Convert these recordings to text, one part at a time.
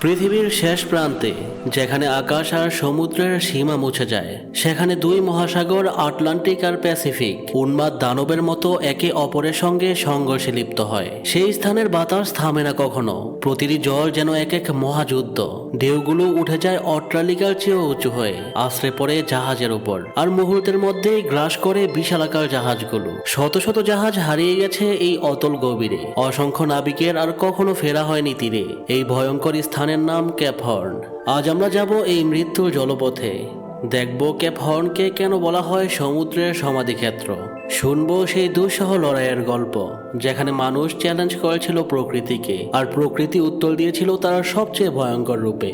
পৃথিবীর শেষ প্রান্তে, যেখানে আকাশ আর সমুদ্রের সীমা মুছে যায়, সেখানে দুই মহাসাগর, আটলান্টিক আর প্যাসিফিক, উন্মাদ দানবের মতো একে অপরের সঙ্গে সংঘর্ষে লিপ্ত হয়। সেই স্থানের বাতাস থামে না কখনো। প্রতিটি জল যেন এক এক মহাযুদ্ধ। ঢেউগুলো উঠে যায় অট্টালিকার চেয়েও উঁচু হয়ে, আশ্রে পড়ে জাহাজের উপর। আর মুহূর্তের মধ্যেই গ্রাস করে বিশালাকার জাহাজগুলো। শত শত জাহাজ হারিয়ে গেছে এই অতল গভীরে। অসংখ্য নাবিকের আর কখনো ফেরা হয়নি তীরে। এই ভয়ঙ্কর স্থানের নাম ক্যাপ হর্ন। আজ আমরা যাব এই মৃত্যুর জলপথে। দেখব ক্যাপ হর্নকে কেন বলা হয় সমুদ্রের সমাধিক্ষেত্র। শুনব সেই দুঃসহ লড়াইয়ের গল্প। যেখানে মানুষ চ্যালেঞ্জ করেছিল প্রকৃতিকে, আর প্রকৃতি উত্তর দিয়েছিল তারা সবচেয়ে ভয়ঙ্কর রূপে।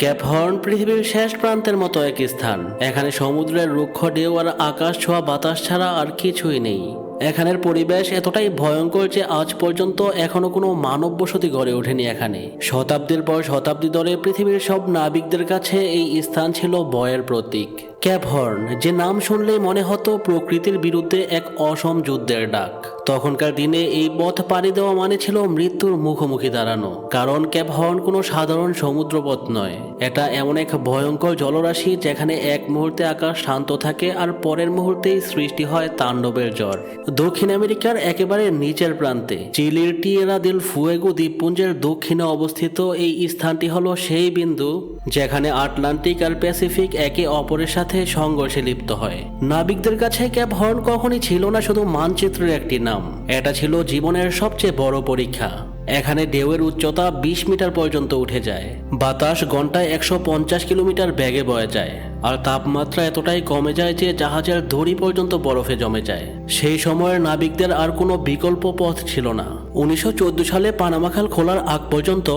ক্যাপ হর্ন পৃথিবীর শেষ প্রান্তের মতো এক স্থান। এখানে সমুদ্রের রুক্ষ ঢেউ আর আকাশ ছোঁয়া বাতাস ছাড়া আর কিছুই নেই। এখানের পরিবেশ এতটাই ভয়ঙ্কর যে আজ পর্যন্ত এখনও কোনো মানব বসতি গড়ে ওঠেনি এখানে। শতাব্দীর পর শতাব্দী ধরে পৃথিবীর সব নাবিকদের কাছে এই স্থান ছিল বয়ের প্রতীক। ক্যাপ হর্ন যে নাম শুনলেই মনে হতো প্রকৃতির বিরুদ্ধে এক অসম যুদ্ধের ডাক। তখনকার দিনে এই পথ পাড়ি দেওয়া মানে ছিল মৃত্যুর মুখোমুখি দাঁড়ানো, কারণ ক্যাপ হর্ন কোনো সাধারণ সমুদ্রপথ নয়। এটা এমন এক ভয়ঙ্কর জলরাশি যেখানে এক মুহূর্তে আকাশ শান্ত থাকে আর পরের মুহূর্তেই সৃষ্টি হয় তাণ্ডবের জ্বর। দক্ষিণ আমেরিকার একেবারে নিচের প্রান্তে, চিলির টিয়েরা দিল ফুয়েগো দ্বীপপুঞ্জের দক্ষিণে অবস্থিত এই স্থানটি হলো সেই বিন্দু যেখানে আটলান্টিক আর প্যাসিফিক একে অপরের সাথে সংঘর্ষে লিপ্ত হয়। নাবিকদের কাছে ক্যাপ হর্ন কখনই ছিল না, শুধু মানচিত্রের একটি নাম। এটা ছিল জীবনের সবচেয়ে বড় পরীক্ষা। এখানে ঢেউয়ের উচ্চতা বিশ মিটার পর্যন্ত উঠে যায়। বাতাস ঘন্টায় একশো পঞ্চাশ কিলোমিটার ব্যাগে বয়ে যায়। আর তাপমাত্রা এতটাই কমে যায় যে জাহাজের দড়ি পর্যন্ত বরফে জমে যায়। সেই সময়ের নাবিকদের আর কোনো বিকল্প পথ ছিল না। উনিশশো চোদ্দ সালে পানামাখাল খোলার আগ পর্যন্ত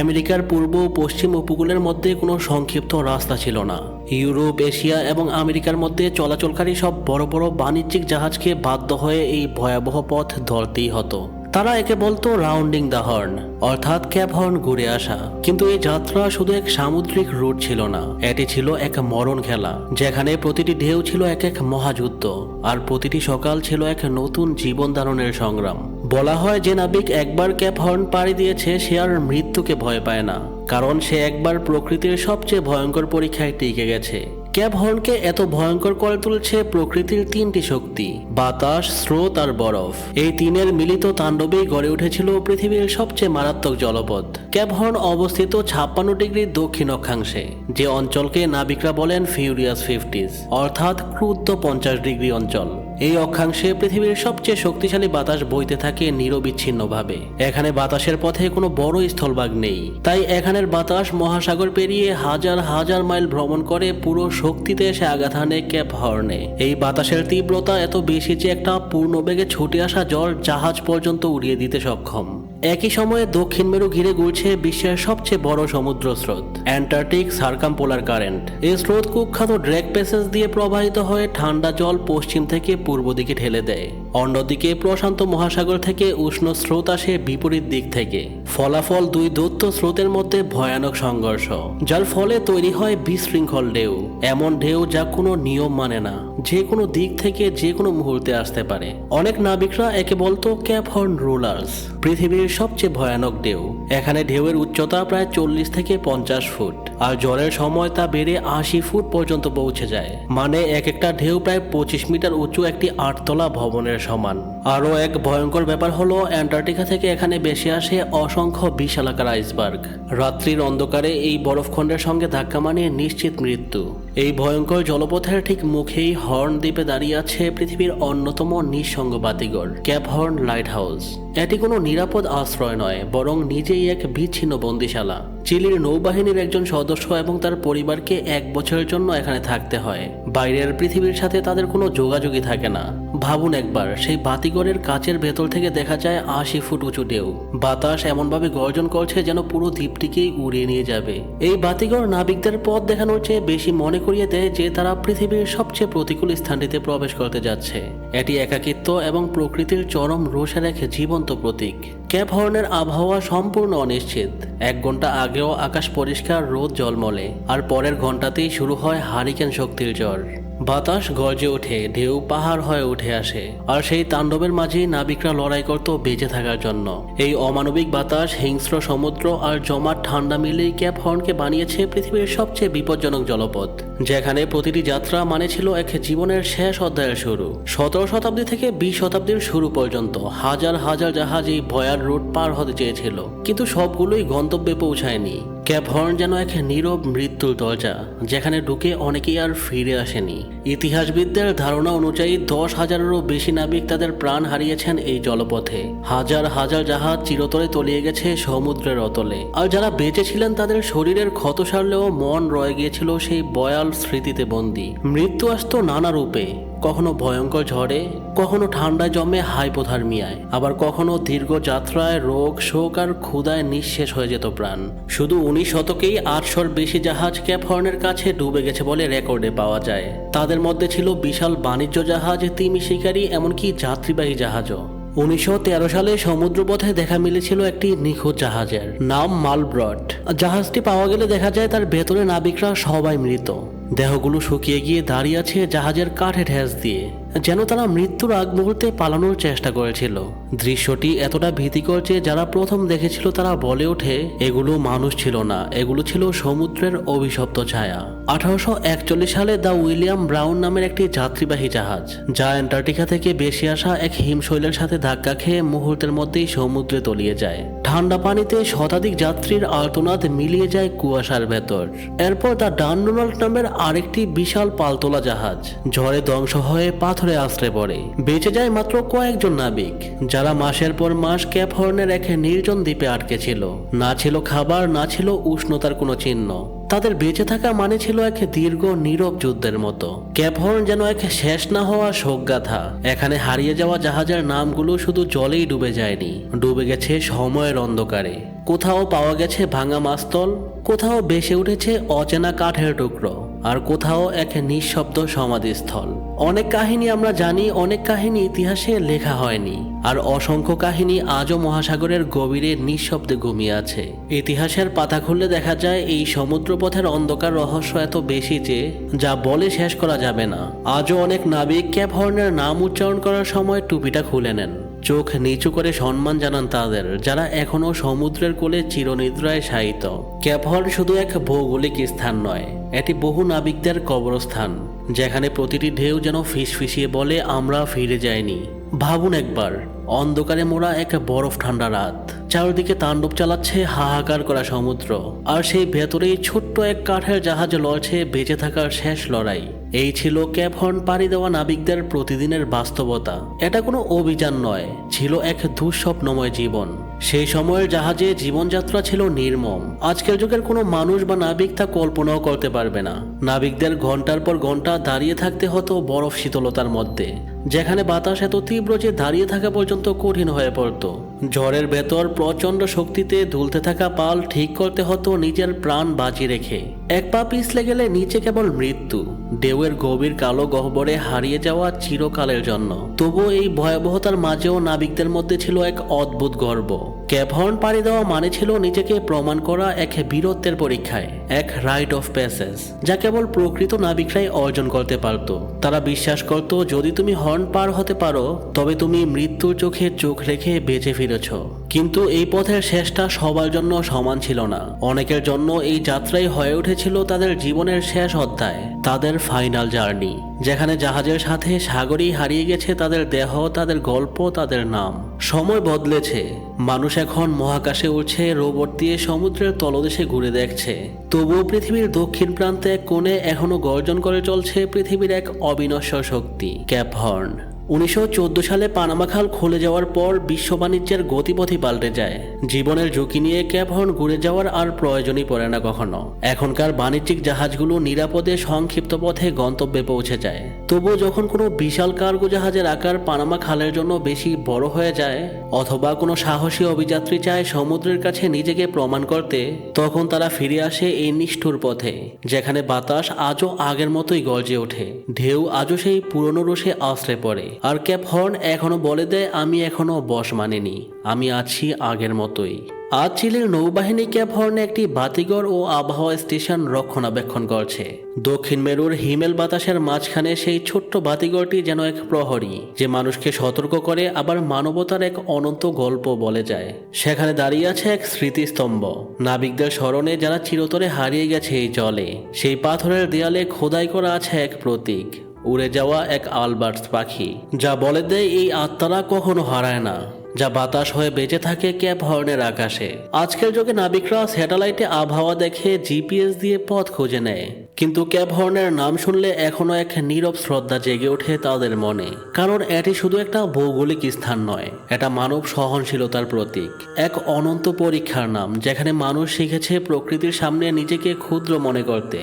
আমেরিকার পূর্ব ও পশ্চিম উপকূলের মধ্যে কোনো সংক্ষিপ্ত রাস্তা ছিল না। ইউরোপ, এশিয়া এবং আমেরিকার মধ্যে চলাচলকারী সব বড় বড় বাণিজ্যিক জাহাজকে বাধ্য হয়ে এই ভয়াবহ পথ ধরতেই হতো। তারা একে বলতো রাউন্ডিং দ্য হর্ন, অর্থাৎ ক্যাপ হর্ন ঘুরে আসা। কিন্তু এই যাত্রা শুধু এক সামুদ্রিক রুট ছিল না, এটি ছিল এক মরণ খেলা, যেখানে প্রতিটি ঢেউ ছিল এক এক মহাযুদ্ধ, আর প্রতিটি সকাল ছিল এক নতুন জীবন ধারণের সংগ্রাম। বলা হয় যে নাবিক একবার ক্যাপ হর্ন পাড়ি দিয়েছে, সে আর মৃত্যুকে ভয় পায় না, কারণ সে একবার প্রকৃতির সবচেয়ে ভয়ঙ্কর পরীক্ষায় টিকে গেছে। ক্যাপ হর্নকে এত ভয়ঙ্কর করে তুলছে প্রকৃতির তিনটি শক্তি, বাতাস, স্রোত আর বরফ। এই তিনের মিলিত তাণ্ডবেই গড়ে উঠেছিল পৃথিবীর সবচেয়ে মারাত্মক জলপথ। ক্যাপ হর্ন অবস্থিত ছাপ্পান্ন ডিগ্রি দক্ষিণ অক্ষাংশে, যে অঞ্চলকে নাবিকরা বলেন ফিউরিয়াস ফিফটিস অর্থাৎ ক্রুদ্ধ পঞ্চাশ ডিগ্রি অঞ্চল। এই অক্ষাংশে পৃথিবীর সবচেয়ে শক্তিশালী বাতাস বইতে থাকে নিরবিচ্ছিন্নভাবে। এখানে বাতাসের পথে কোনো বড় স্থলভাগ নেই। তাই এখানের বাতাস মহাসাগর পেরিয়ে হাজার হাজার মাইল ভ্রমণ করে পুরো শক্তিতে এসে আঘাত হানে ক্যাপ হর্নে। এই বাতাসের তীব্রতা এত বেশি যে একটা পূর্ণ বেগে ছুটে আসা জল জাহাজ পর্যন্ত উড়িয়ে দিতে সক্ষম। একই সময়ে দক্ষিণ মেরু ঘিরে ঘুরছে বিশ্বের সবচেয়ে বড় সমুদ্র স্রোত অ্যান্টার্কটিক সার্কাম পোলার কারেন্ট। এই স্রোত কুখ্যাত ড্রেক প্যাসেজ দিয়ে প্রবাহিত হয়ে ঠান্ডা জল পশ্চিম থেকে পূর্ব দিকে ঠেলে দেয়। অন্যদিকে প্রশান্ত মহাসাগর থেকে উষ্ণ স্রোত আসে বিপরীত দিক থেকে। ফলাফল দুই দৈত্য স্রোতের মধ্যে ভয়ানক সংঘর্ষ, যার ফলে তৈরি হয় বিশৃঙ্খল ঢেউ। এমন ঢেউ যা কোনো নিয়ম মানে না, যে কোনো দিক থেকে যে কোনো মুহূর্তে আসতে পারে। অনেক নাবিকরা একে বলতো ক্যাপ হর্ন রুলার্স। পৃথিবীর সবচেয়ে ভয়ানক ঢেউ। এখানে ঢেউয়ের উচ্চতা প্রায় চল্লিশ থেকে পঞ্চাশ ফুট, আর জ্বরের সময় তা বেড়ে আশি ফুট পর্যন্ত পৌঁছে যায়। মানে এক একটা ঢেউ প্রায় পঁচিশ মিটার উঁচু একটি আটতলা ভবনের সমান। আরও এক ভয়ঙ্কর ব্যাপার হলো, অ্যান্টার্কটিকা থেকে এখানে বেশি আসে অসংখ্য বিশালাকার আইসবার্গ। রাত্রির অন্ধকারে এই বরফখণ্ডের সঙ্গে ধাক্কা মানে নিশ্চিত মৃত্যু। এই ভয়ঙ্কর জলপথের ঠিক মুখেই হর্ন দ্বীপে দাঁড়িয়ে আছে পৃথিবীর অন্যতম নিঃসঙ্গ বাতিঘর, ক্যাপ হর্ন লাইট হাউস এটি কোনো নিরাপদ আশ্রয় নয়, বরং নিজেই এক বিচ্ছিন্ন বন্দিশালা। চিলির নৌবাহিনীর একজন সদস্য এবং তার পরিবারকে এক বছরের জন্য এখানে থাকতে হয়। বাইরের পৃথিবীর সাথে তাদের কোনো যোগাযোগই থাকে না। ভাবুন একবার, সেই বাতিঘরের কাচের ভেতর থেকে দেখা যায় আশি ফুট উঁচু ঢেউ। বাতাস এমনভাবে গর্জন করছে যেন পুরো দ্বীপটিকেই উড়িয়ে নিয়ে যাবে। এই বাতিঘর নাবিকদের পথ দেখানোর চেয়ে বেশি মনে করিয়ে দেয় যে তারা পৃথিবীর সবচেয়ে প্রতিকূল স্থানটিতে প্রবেশ করতে যাচ্ছে। এটি একাকিত্ব এবং প্রকৃতির চরম রোষের এক জীবন্ত প্রতীক। ক্যাপ হর্নের আবহাওয়া সম্পূর্ণ অনিশ্চিত। এক ঘণ্টা আগেও আকাশ পরিষ্কার, রোদ জলমলে আর পরের ঘন্টাতেই শুরু হয় হারিকেন শক্তির জ্বর বাতাস গর্জে ওঠে, ঢেউ পাহাড় হয়ে উঠে আসে, আর সেই তাণ্ডবের মাঝেই নাবিকরা লড়াই করত বেঁচে থাকার জন্য। এই অমানবিক বাতাস, হিংস্র সমুদ্র আর জমাট ঠান্ডা মিলেই ক্যাপ হর্নকে বানিয়েছে পৃথিবীর সবচেয়ে বিপজ্জনক জলপথ, যেখানে প্রতিটি যাত্রা মানে ছিল এক জীবনের শেষ অধ্যায়ের শুরু। সতেরো শতাব্দী থেকে বিশ শতাব্দীর শুরু পর্যন্ত হাজার হাজার জাহাজ এই ভয়ার রুট পার হতে চেয়েছিল, কিন্তু সবগুলোই গন্তব্যে পৌঁছায়নি। ক্যাপ হর্ন যেন এক নীরব মৃত্যুর দরজা, যেখানে ঢুকে অনেকেই আর ফিরে আসেনি। ইতিহাসবিদদের ধারণা অনুযায়ী দশ হাজারেরও বেশি নাবিক তাদের প্রাণ হারিয়েছেন এই জলপথে। হাজার হাজার জাহাজ চিরতরে তলিয়ে গেছে সমুদ্রের অতলে। আর যারা বেঁচে ছিলেন তাদের শরীরের ক্ষত সারলেও মন রয়ে গিয়েছিল সেই বয়াল স্মৃতিতে বন্দী। মৃত্যু আসতো নানা রূপে। কখনো ভয়ঙ্কর ঝড়ে, কখনো ঠান্ডায় জমে হাইপোথার্মিয়ায়, আবার কখনো দীর্ঘ যাত্রায় রোগ, শোক আর ক্ষুদায় নিঃশেষ হয়ে যেত প্রাণ। শুধু উনিশ শতকেই আটশোর বেশি জাহাজ ক্যাপ হর্নের কাছে ডুবে গেছে বলে রেকর্ডে পাওয়া যায়। তাদের মধ্যে ছিল বিশাল বাণিজ্য জাহাজ, তিমি শিকারী, এমনকি যাত্রীবাহী জাহাজও। উনিশশো তেরো সালে সমুদ্রপথে দেখা মিলেছিল একটি নিখোঁজ জাহাজের নাম মালব্রড। জাহাজটি পাওয়া গেলে দেখা যায় তার ভেতরে নাবিকরা সবাই মৃত। দেহগুলো শুকিয়ে গিয়ে দাঁড়িয়ে আছে জাহাজের কাঠে ঠেস দিয়ে, যেন তারা মৃত্যুর আগ মুহূর্তে পালানোর চেষ্টা করেছিল। দৃশ্যটি এতটা ভীতিকর যে যারা প্রথম দেখেছিল তারা বলে ওঠে, এগুলো মানুষ ছিল না, এগুলো ছিল সমুদ্রের অভিশপ্ত ছায়া। আঠারোশো একচল্লিশ সালে দ্য উইলিয়াম ব্রাউন নামের একটি যাত্রীবাহী জাহাজ, যা অ্যান্টার্কটিকা থেকে বেশি আসা এক হিমশৈলের সাথে ধাক্কা খেয়ে মুহূর্তের মধ্যেই সমুদ্রে তলিয়ে যায়। ঠান্ডা পানিতে শতাধিক যাত্রীর আর্তনাদ মিলিয়ে যায় কুয়াশার ভেতর। এরপর দ্য ডানডোনাল্ড নামের আরেকটি বিশাল পালতোলা জাহাজ ঝড়ে ধ্বংস হয়ে পাথরে আশ্রে পড়ে। বেঁচে যায় মাত্র কয়েকজন নাবিক, যারা মাসের পর মাস ক্যাপ হর্নে রেখে নির্জন দ্বীপে আটকে ছিল। না ছিল খাবার, না ছিল উষ্ণতার কোনো চিহ্ন। তাদের বেঁচে থাকা মানে ছিল এক দীর্ঘ নীরব যুদ্ধের মতো। ক্যাপহর্ন যেন এক শেষ না হওয়া শোকগাথা। এখানে হারিয়ে যাওয়া জাহাজের নামগুলো শুধু জলেই ডুবে যায়নি। ডুবে গেছে সময়ের অন্ধকারে। কোথাও পাওয়া গেছে ভাঙা মাস্তল, কোথাও বেসে উঠেছে অচেনা কাঠের টুকরো, আর কোথাও এক নিঃশব্দ সমাধিস্থল। অনেক কাহিনী আমরা জানি, অনেক কাহিনী ইতিহাসে লেখা হয়নি। আর অসংখ্য কাহিনী আজও মহাসাগরের গভীরে নিঃশব্দে ঘুমিয়ে আছে। ইতিহাসের পাতা খুললে দেখা যায়, এই সমুদ্রপথের অন্ধকার রহস্য এত বেশি যে, যা বলে শেষ করা যাবে না। আজও অনেক নাবিক ক্যাপ হর্নের নাম উচ্চারণ করার সময় টুপিটা খুলে নেন। চোখ নিচু করে সম্মান জানান তাদের, যারা এখনও সমুদ্রের কোলে চিরনিদ্রায় শায়িত। ক্যাপহর্ন শুধু এক ভৌগোলিক স্থান নয়, এটি বহু নাবিকদের কবরস্থান। যেখানে প্রতিটি ঢেউ যেন ফিস ফিসিয়ে বলে আমরা ফিরে যাইনি। ভাবুন একবার, অন্ধকারে মোড়া এক বরফ ঠান্ডা রাত। চারদিকে তাণ্ডব চালাচ্ছে, হাহাকার করা সমুদ্র। আর সেই ভেতরেই ছোট্ট এক কাঠের জাহাজ লড়ছে বেঁচে থাকার শেষ লড়াই। এই ছিল ক্যাপ হর্ন পাড়ি দেওয়া নাবিকদের প্রতিদিনের বাস্তবতা। এটা কোনো অভিযান নয়, ছিল এক দুঃস্বপ্নময় জীবন। সেই সময়ের জাহাজে জীবনযাত্রা ছিল নির্মম। আজকের যুগের কোনো মানুষ বা নাবিক তা কল্পনাও করতে পারবে না। নাবিকদের ঘণ্টার পর ঘণ্টা দাঁড়িয়ে থাকতে হতো বরফ শীতলতার মধ্যে। যেখানে বাতাস এত তীব্র যে দাঁড়িয়ে থাকা পর্যন্ত কঠিন হয়ে পড়ত। ঝড়ের ভেতর প্রচণ্ড শক্তিতে ধুলতে থাকা পাল ঠিক করতে হতো নিজের প্রাণ বাঁচিয়ে রেখে। এক পা পিছলে গেলে নিচে কেবল মৃত্যু। ঢেউয়ের গভীর কালো গহ্বরে হারিয়ে যাওয়া চিরকালের জন্য। তবুও এই ভয়াবহতার মাঝেও নাবিকদের মধ্যে ছিল এক অদ্ভুত গর্ব। ক্যাভর্ন পাড়ি দেওয়া মানে ছিল নিজেকে প্রমাণ করা এক বীরত্বের পরীক্ষায়, এক রাইট অফ প্যাসেজ যা কেবল প্রকৃত নাবিকরাই অর্জন করতে পারত। তারা বিশ্বাস করত, যদি তুমি হর্ন পার হতে পারো, তবে তুমি মৃত্যুর চোখে চোখ রেখে বেঁচে ফিরেছ। কিন্তু এই পথের শেষটা সবার জন্য সমান ছিল না। অনেকের জন্য এই যাত্রাই হয়ে উঠেছিল তাদের জীবনের শেষ অধ্যায়, তাদের ফাইনাল জার্নি যেখানে জাহাজের সাথে সাগরই হারিয়ে গেছে তাদের দেহ, তাদের গল্প, তাদের নাম। সময় বদলেছে, মানুষ এখন মহাকাশে উঠছে রোবট দিয়ে সমুদ্রের তলদেশে ঘুরে দেখছে। তবুও পৃথিবীর দক্ষিণ প্রান্তে কোণে এখনও গর্জন করে চলছে পৃথিবীর এক অবিনশ্বর শক্তি ক্যাপ হর্ন উনিশশো চোদ্দ সালে পানামা খাল খুলে যাওয়ার পর বিশ্ব বাণিজ্যের গতিপথই পাল্টে যায়। জীবনের ঝুঁকি নিয়ে ক্যাপ হর্ন ঘুরে যাওয়ার আর প্রয়োজনই পড়ে না কখনো। এখনকার বাণিজ্যিক জাহাজগুলো নিরাপদে সংক্ষিপ্ত পথে গন্তব্যে পৌঁছে যায়। তবুও যখন কোনো বিশাল কার্গো জাহাজের আকার পানামা খালের জন্য বেশি বড় হয়ে যায়, অথবা কোনো সাহসী অভিযাত্রী চায় সমুদ্রের কাছে নিজেকে প্রমাণ করতে, তখন তারা ফিরে আসে এই নিষ্ঠুর পথে, যেখানে বাতাস আজও আগের মতোই গর্জে ওঠে। ঢেউ আজও সেই পুরনো রোষে আশ্রে পড়ে। আর ক্যাপ হর্ন এখনও বলে দেয়, আমি এখনও বস মানিনি। আমি আছি আগের মতোই। আজ চিলির নৌবাহিনী ক্যাপ হর্নে একটি বাতিঘর ও আবহাওয়া স্টেশন রক্ষণাবেক্ষণ করছে। দক্ষিণ মেরুর হিমেল বাতাসের মাঝখানে সেই ছোট্ট বাতিঘরটি যেন এক প্রহরী, যে মানুষকে সতর্ক করে, আবার মানবতার এক অনন্ত গল্প বলে যায়। সেখানে দাঁড়িয়ে আছে এক স্মৃতিস্তম্ভ। নাবিকদের স্মরণে যারা চিরতরে হারিয়ে গেছে এই জলে, সেই পাথরের দেয়ালে খোদাই করা আছে এক প্রতীক। উড়ে যাওয়া এক আলবার্টস পাখি, যা বলে দেয় এই আত্মারা কখনো হারায় না, যা বাতাস হয়ে বেঁচে থাকে ক্যাপ হর্নের আকাশে। আজকের যুগে নাবিকরা স্যাটেলাইটে আবহাওয়া দেখে জিপিএস দিয়ে পথ খুঁজে নেয়, কিন্তু ক্যাপ হর্নের নাম শুনলে এখনও এক নীরব শ্রদ্ধা জেগে ওঠে তাদের মনে। কারণ এটি শুধু একটা ভৌগোলিক স্থান নয়, এটা মানব সহনশীলতার প্রতীক। এক অনন্ত পরীক্ষার নাম, যেখানে মানুষ শিখেছে প্রকৃতির সামনে নিজেকে ক্ষুদ্র মনে করতে।